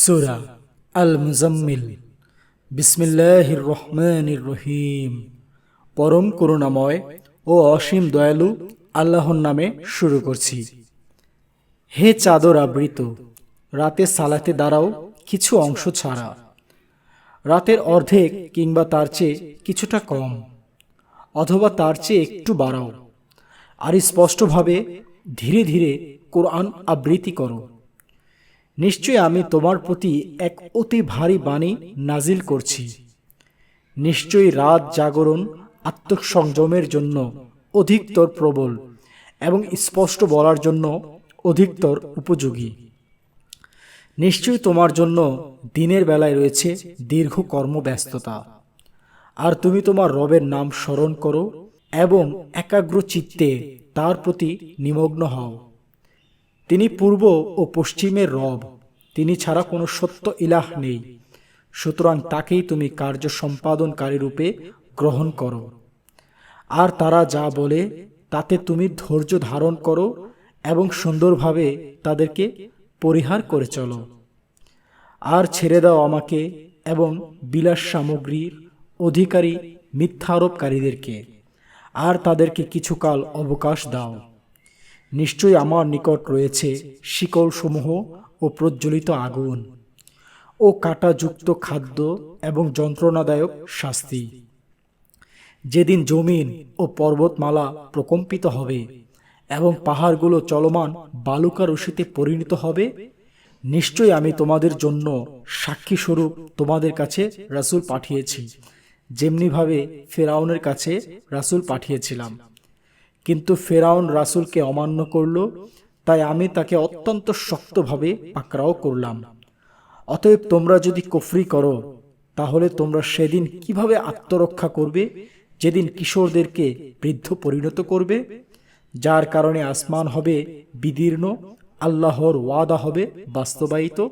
সুরা আল মুজাম্মিল বিসমিল্লাহির রহমানির রহিম পরম করুণাময় ও অসীম দয়ালু আল্লাহর নামে শুরু করছি। হে চাদর আবৃত, রাতে সালাতে দাঁড়াও কিছু অংশ ছাড়া। রাতের অর্ধেক কিংবা তার চেয়ে কিছুটা কম, অথবা তার চেয়ে একটু বাড়াও। আর স্পষ্টভাবে ধীরে ধীরে কোরআন আবৃত্তি করো। নিশ্চয়ই আমি তোমার প্রতি এক অতি ভারী বাণী নাজিল করছি। নিশ্চয়ই রাত জাগরণ আত্মসংযমের জন্য অধিকতর প্রবল এবং স্পষ্ট বলার জন্য অধিকতর উপযোগী। নিশ্চয়ই তোমার জন্য দিনের বেলায় রয়েছে দীর্ঘ কর্মব্যস্ততা। আর তুমি তোমার রবের নাম স্মরণ করো এবং একাগ্র চিত্তে তার প্রতি নিমগ্ন হও। তিনি পূর্ব ও পশ্চিমের রব, তিনি ছাড়া কোনো সত্য ইলাহ নেই। সুতরাং তাকেই তুমি কার্য সম্পাদনকারী রূপে গ্রহণ করো। আর তারা যা বলে, তাতে তুমি ধৈর্য ধারণ করো এবং সুন্দরভাবে তাদেরকে পরিহার করে চলো। আর ছেড়ে দাও আমাকে এবং বিলাস সামগ্রীর অধিকারী মিথ্যারোপকারীদেরকে। আর তাদেরকে কিছুকাল অবকাশ দাও। নিশ্চয়ই আমার নিকট রয়েছে শিকলসমূহ ও প্রজ্বলিত আগুন ও কাঁটাযুক্ত খাদ্য এবং যন্ত্রণাদায়ক শাস্তি। যেদিন জমিন ও পর্বতমালা প্রকম্পিত হবে এবং পাহাড়গুলো চলমান বালুকা রশিতে পরিণত হবে, নিশ্চয়ই আমি তোমাদের জন্য সাক্ষী স্বরূপ তোমাদের কাছে রাসূল পাঠিয়েছি, যেমনিভাবে ফেরাউনের কাছে রাসূল পাঠিয়েছিলাম। কিন্তু ফেরাউন রাসূলকে অমান্য করল, তাই আমি তাকে অত্যন্ত শক্তভাবে পাকড়াও করলাম। অতএব তোমরা যদি কুফরি করো, তাহলে তোমরা সেদিন কীভাবে আত্মরক্ষা করবে? যেদিন কিশোরদেরকে বৃদ্ধ পরিণত করবে? যার কারণে আসমান হবে বিদীর্ণ, আল্লাহর ওয়াদা হবে বাস্তবায়িত।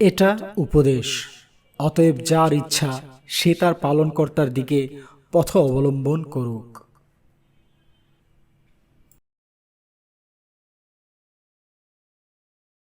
এটা উপদেশ। অতএব যার ইচ্ছা, সে তার পালনকর্তার দিকে পথ অবলম্বন করুক।